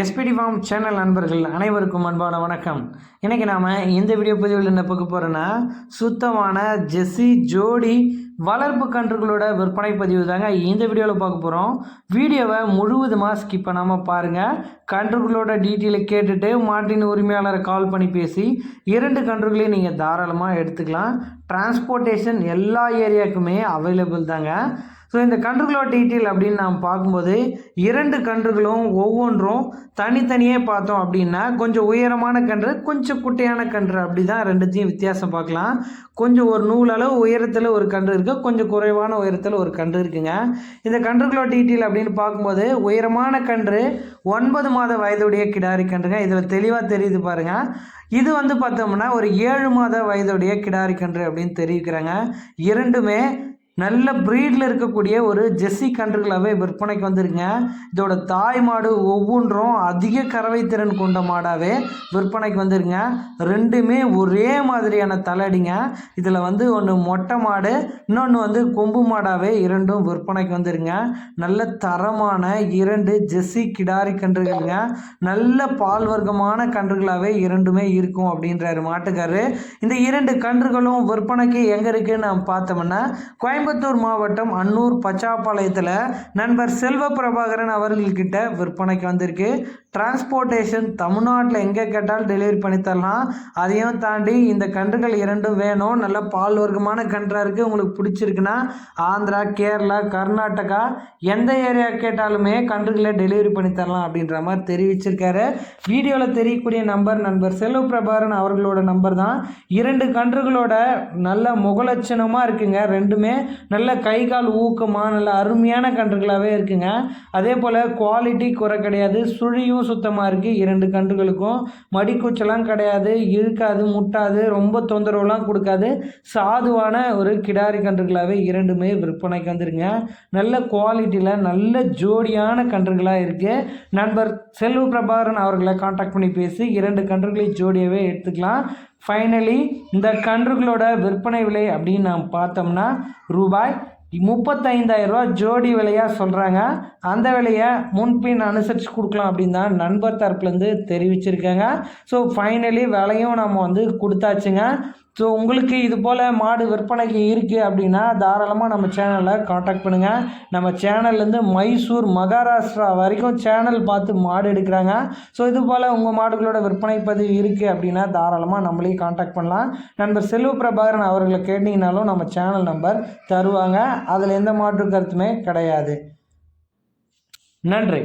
SPD form channel நண்பர்கள் அனைவருக்கும் அன்பான வணக்கம். இன்றைக்கி நாம் இந்த வீடியோ பதிவில் என்ன பார்க்க போகிறோன்னா சுத்தமான ஜெஸ்ஸி ஜோடி வளர்ப்பு கன்றுகளோட விற்பனை பதிவு தாங்க இந்த வீடியோவில் பார்க்க போகிறோம் வீடியோவை முழுவதுமாக ஸ்கிப் பண்ணாமல் பாருங்கள் கன்றுகளோட டீட்டெயிலை கேட்டுட்டு மாட்டின் உரிமையாளரை கால் பண்ணி பேசி இரண்டு கன்றுகளையும் நீங்கள் தாராளமாக எடுத்துக்கலாம். டிரான்ஸ்போர்ட்டேஷன் எல்லா ஏரியாவுக்குமே அவைலபிள் தாங்க. ஸோ இந்த கன்றுகளோட டீட்டெயில் அப்படின்னு நாம் பார்க்கும்போது இரண்டு கன்றுகளும் ஒவ்வொன்றும் தனித்தனியே பார்த்தோம் அப்படின்னா கொஞ்சம் உயரமான கன்று கொஞ்சம் குட்டையான கன்று அப்படி தான் ரெண்டுத்தையும் வித்தியாசம் பார்க்கலாம். கொஞ்சம் ஒரு நூலளவு உயரத்தில் ஒரு கன்று இருக்குது கொஞ்சம் குறைவான உயரத்தில் ஒரு கன்று இருக்குங்க. இந்த கன்றுகளோட டீட்டெயில் அப்படின்னு பார்க்கும்போது உயரமான கன்று ஒன்பது மாத வயதுடைய கிடாரி கன்றுங்க. இதில் தெளிவாக தெரியுது பாருங்கள் இது வந்து பார்த்தோம்னா ஒரு ஏழு மாத வயதுடைய கிடாரி கன்று அப்படின்னு தெரிவிக்கிறாங்க. இரண்டுமே நல்ல ப்ரீடில் இருக்கக்கூடிய ஒரு ஜெஸ்ஸி கன்றுகளாகவே விற்பனைக்கு வந்துருங்க. இதோட தாய் மாடு ஒவ்வொன்றும் அதிக கறவை திறன் கொண்ட மாடாகவே விற்பனைக்கு வந்துருங்க. ரெண்டுமே ஒரே மாதிரியான தலைடிங்க இதில் வந்து ஒன்று மொட்டை மாடு இன்னொன்று வந்து கொம்பு மாடாகவே இரண்டும் விற்பனைக்கு வந்துருங்க. நல்ல தரமான இரண்டு ஜெஸ்ஸி கிடாரி கன்றுகள்ங்க. நல்ல பால் வர்க்கமான கன்றுகளாகவே இரண்டுமே இருக்கும் அப்படின்றாரு மாட்டுக்காரு. இந்த இரண்டு கன்றுகளும் விற்பனைக்கு எங்கே இருக்குன்னு நம்ம பார்த்தோம்னா கோயம்புத்தூர் கோயம்புத்தூர் மாவட்டம் அன்னூர் பச்சாப்பாளையத்தில் நண்பர் செல்வ பிரபாகரன் அவர்கள்கிட்ட விற்பனைக்கு வந்திருக்கு. டிரான்ஸ்போர்ட்டேஷன் தமிழ்நாட்டில் எங்கே கேட்டாலும் டெலிவரி பண்ணி தரலாம். அதையும் தாண்டி இந்த கன்றுகள் இரண்டும் வேணும். நல்ல பால் வர்க்கமான கன்றாக இருக்குது உங்களுக்கு பிடிச்சிருக்குன்னா ஆந்திரா கேரளா கர்நாடகா எந்த ஏரியா கேட்டாலுமே கன்றுகளை டெலிவரி பண்ணி தரலாம் அப்படின்ற மாதிரி தெரிவிச்சிருக்காரு. வீடியோவில் தெரியக்கூடிய நம்பர் நண்பர் செல்வ பிரபாகரன் அவர்களோட நம்பர் தான். இரண்டு கன்றுகளோட நல்ல முகலட்சணமாக இருக்குங்க. ரெண்டுமே நல்ல கை கால் ஊக்கமாக நல்ல அருமையான கன்றுகளாகவே இருக்குங்க. அதே போல் குவாலிட்டி குறை கிடையாது. சுழியும் சுத்தமாக இருக்குது இரண்டு கன்றுகளுக்கும். மடிக்கூச்செல்லாம் கிடையாது இழுக்காது முட்டாது ரொம்ப தொந்தரவுலாம் கொடுக்காது. சாதுவான ஒரு கிடாரி கன்றுகளாகவே இரண்டுமே விற்பனைக்கு வந்துருங்க. நல்ல குவாலிட்டியில் நல்ல ஜோடியான கன்றுகளாக இருக்குது நண்பர் செல்வ பிரபாகரன் அவர்களை காண்டாக்ட் பண்ணி பேசி இரண்டு கன்றுகளை ஜோடியாகவே எடுத்துக்கலாம். ஃபைனலி இந்த கன்றுகளோட விற்பனை விலை அப்படின்னு நாம் பார்த்தோம்னா ரூபாய் முப்பத்தைந்தாயிரரூவா ஜோடி விலையாக சொல்கிறாங்க அந்த விலையை முன்பின் அனுசரித்து கொடுக்கலாம் அப்படின்னு தான் நண்பர் தரப்புலேருந்து தெரிவிச்சிருக்காங்க. ஸோ ஃபைனலி விலையும் நம்ம வந்து கொடுத்தாச்சுங்க. ஸோ உங்களுக்கு இது போல் மாடு விற்பனைக்கு இருக்குது அப்படின்னா தாராளமாக நம்ம சேனலில் காண்டாக்ட் பண்ணுங்கள் நம்ம சேனல்லேருந்து மைசூர் மகாராஷ்டிரா வரைக்கும் சேனல் பார்த்து மாடு எடுக்கிறாங்க. ஸோ இது போல் உங்கள் மாடுகளோட விற்பனை பதிவு இருக்குது அப்படின்னா தாராளமாக நம்மளையும் காண்டாக்ட் பண்ணலாம். நண்பர் செல்வ பிரபாகரன் அவர்களை கேட்டிங்கனாலும் நம்ம சேனல் நம்பர் தருவாங்க. அதில் எந்த மாற்று கருத்துமே கிடையாது. நன்றி.